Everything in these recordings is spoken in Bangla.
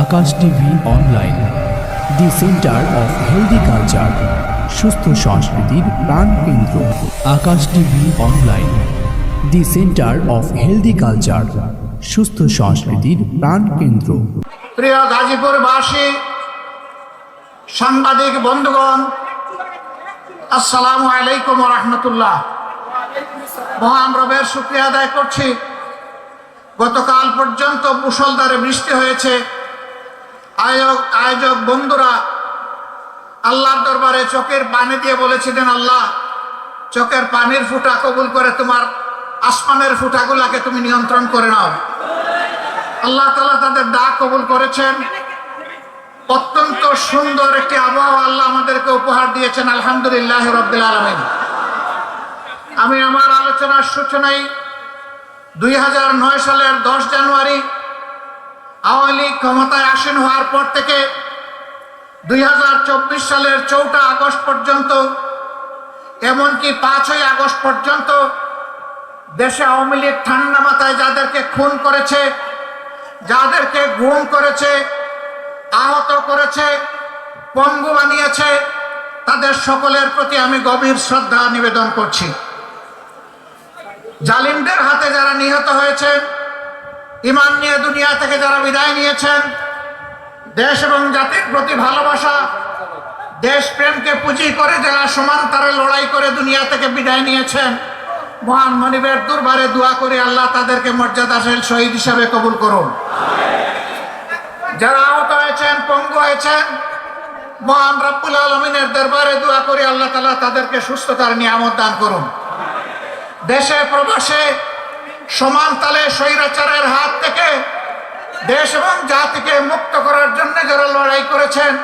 Akash TV online, the centre of healthy culture, সুস্থ সংস্কৃতির প্রাণ কেন্দ্র। Akash TV online, the centre of healthy culture, সুস্থ সংস্কৃতির প্রাণ কেন্দ্র। প্রিয় গাজীপুরবাসী, সাংবাদিক বন্ধুগণ, আসসালামু আলাইকুম রহমতুল্লাহ। মহান রবের শুক্রিয়া আদায় করছি। গতকাল পর্যন্ত মুসলধারে বৃষ্টি হয়েছে। আয়োগ আয়োজক বন্ধুরা, আল্লাহর দরবারে চোখের পানি দিয়ে বলেছিলেন, আল্লাহ, চোখের পানির ফুটা কবুল করে তোমার আসমানের ফুটাগুলাকে তুমি নিয়ন্ত্রণ করে নাও। আল্লাহ তালা তাদের ডাক কবুল করেছেন। অত্যন্ত সুন্দর একটি আবহাওয়া আল্লাহ আমাদেরকে উপহার দিয়েছেন, আলহামদুলিল্লাহ রব্দুল আলমিন। আমি আমার আলোচনার সূচনায় দুই হাজার নয় সালের দশ জানুয়ারি আওয়ামী লীগ ক্ষমতায় আসীন হওয়ার পর থেকে দুই হাজার চব্বিশ সালের চৌঠা আগস্ট পর্যন্ত, এমনকি পাঁচই আগস্ট পর্যন্ত দেশে আওয়ামী লীগ ঠান্ডা মাথায় যাদেরকে খুন করেছে, যাদেরকে গুম করেছে, আহত করেছে, পঙ্গু বানিয়েছে, তাদের সকলের প্রতি আমি গভীর শ্রদ্ধা নিবেদন করছি। জালিমদের হাতে যারা নিহত হয়েছেন ইমান নিয়ে দুনিয়া থেকে যারা বিদায় নিয়েছেন, দেশ এবং জাতির প্রতি ভালোবাসা, দেশ প্রেমকে পুঁজি করে যারা সমান তারে লড়াই করে দুনিয়া থেকে বিদায় নিয়েছেন। মহান মনিবের দুর্বারে দোয়া করে আল্লাহ তাদেরকে মর্যাদাশীল শহীদ হিসাবে কবুল করুন। যারা আহত হয়েছেন, পঙ্গু হয়েছেন, মহান রব্বুল আলমিনের দরবারে দোয়া করে আল্লাহ তালা তাদেরকে সুস্থতার নিয়ামত দান করুন। দেশে, প্রবাসে সমান তালে স্বৈরাচারের হাত থেকে দেশ এবং জাতিকে মুক্ত করার জন্য যারা লড়াই করেছেন,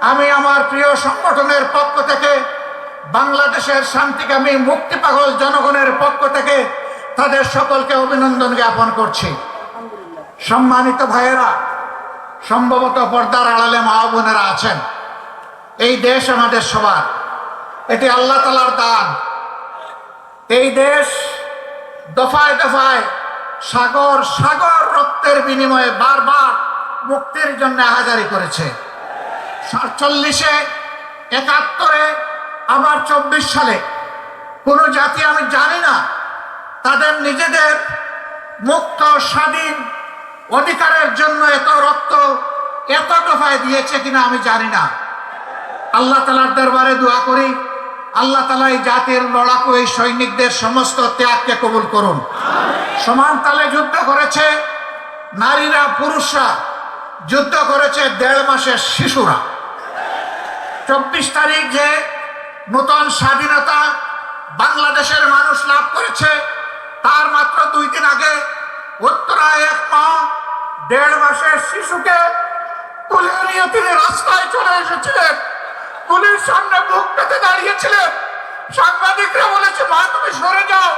আমি আমার প্রিয় সংগঠনের পক্ষ থেকে, বাংলাদেশের শান্তিকামী মুক্তি পাগল জনগণের পক্ষ থেকে তাদের সকলকে অভিনন্দন জ্ঞাপন করছি। সম্মানিত ভাইয়েরা, সম্ভবত পর্দার আড়ালে মা বোনেরা আছেন। এই দেশ আমাদের সবার। এটি আল্লাহ তালার দান। এই দেশ দফায় দফায় সাগর সাগর রক্তের বিনিময়ে বারবার মুক্তির জন্য হাজারি করেছে। সাতচল্লিশে, একাত্তরে, আবার চব্বিশ সালে। কোনো জাতি আমি জানি না। তাদের নিজেদের মুক্ত, স্বাধীন অধিকারের জন্য এত রক্ত এত দফায় দিয়েছে কিনা আমি জানি না। আল্লাহ তালার দরবারে দোয়া করি। আল্লাহ তালা এই জাতির লড়াকু, এই সৈনিকদের সমস্ত ত্যাগকে কবুল করুন। সমান তালে যুদ্ধ করেছে নারীরা, পুরুষরা। যুদ্ধ করেছে দেড় মাসের শিশুরা। চব্বিশ তারিখ যে নতুন স্বাধীনতা বাংলাদেশের মানুষ লাভ করেছে, তার মাত্র দুই দিন আগে উত্তরায় এক মা দেড় মাসের শিশুকে তুলে নিয়ে তিনি রাস্তায় চলে এসেছিলেন। পুলিশ সামনে বুক পেতে দাঁড়িয়েছিলেন। সাংবাদিকরা বলেছে, মা, তুমি সরে যাও।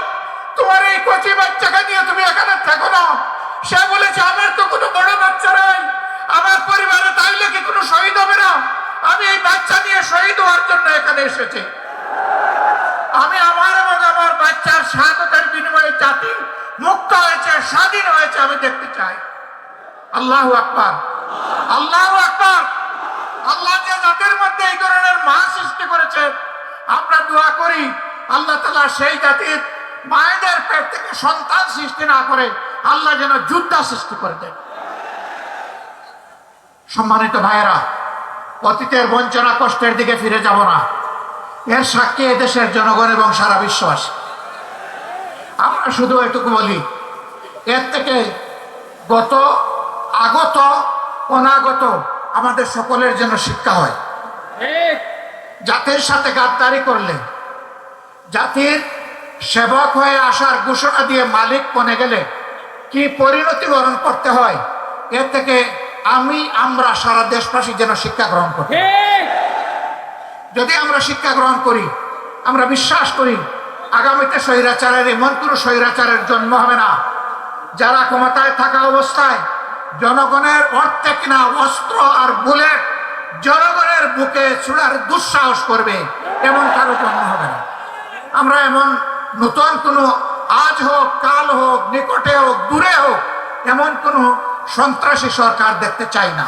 তোমার এই কচি বাচ্চাকে নিয়ে তুমি এখানে থাকো না। সে বলেছে, আমার তো কোনো বড় বাচ্চা নাই। আমার পরিবারে তাইলে কি কোনো শহীদ হবে না? আমি এই বাচ্চা নিয়ে শহীদ হওয়ার জন্য এখানে এসেছি। আমি আমার এবং আমার বাচ্চার স্বাধীনতার বিনিময়ে জাতি মুক্ত হয়েছে, স্বাধীন হয়েছে, আমি দেখতে চাই। আল্লাহ আকবার। আল্লাহ আকবার। আল্লাহ যে জাতির মধ্যে এই ধরনের মা সৃষ্টি করেছে, আমরা দোয়া করি, আল্লাহ তালা সেই জাতির মায়েদের পেট থেকে সন্তান সৃষ্টি না করে আল্লাহ যেন যুদ্ধ সৃষ্টি করে দেন। সম্মানিত ভাইয়েরা, অতীতের বঞ্চনা কষ্টের দিকে ফিরে যাব না। এর সাক্ষী দেশের জনগণ এবং সারা বিশ্বাস আমরা শুধু এটুকু বলি, এর থেকে গত আগত, অনাগত আমাদের সকলের জন্য শিক্ষা হয়। জাতির সাথে গাদ্দারি করলে জাতির সেবক হয়ে আসার ঘোষণা দিয়ে মালিক বনে গেলে কি পরিণতি বরণ করতে হয় এর থেকে আমি আমরা সারা দেশবাসী যেন শিক্ষা গ্রহণ করি। যদি আমরা শিক্ষা গ্রহণ করি আমরা বিশ্বাস করি আগামীতে স্বৈরাচারের এমন কোনো স্বৈরাচারের জন্ম হবে না। যারা ক্ষমতায় থাকা অবস্থায় জনগণের অর্থে কিনা অস্ত্র আর বুলেট জনগণের বুকে ছুড়ার দুঃসাহস করবে, এমন কারও জন্ম হবে না। আমরা এমন নতুন কোনো আজ হোক, কাল হোক, নিকটে হোক, দূরে হোক, এমন কোনো সন্ত্রাসী সরকার দেখতে চাই না।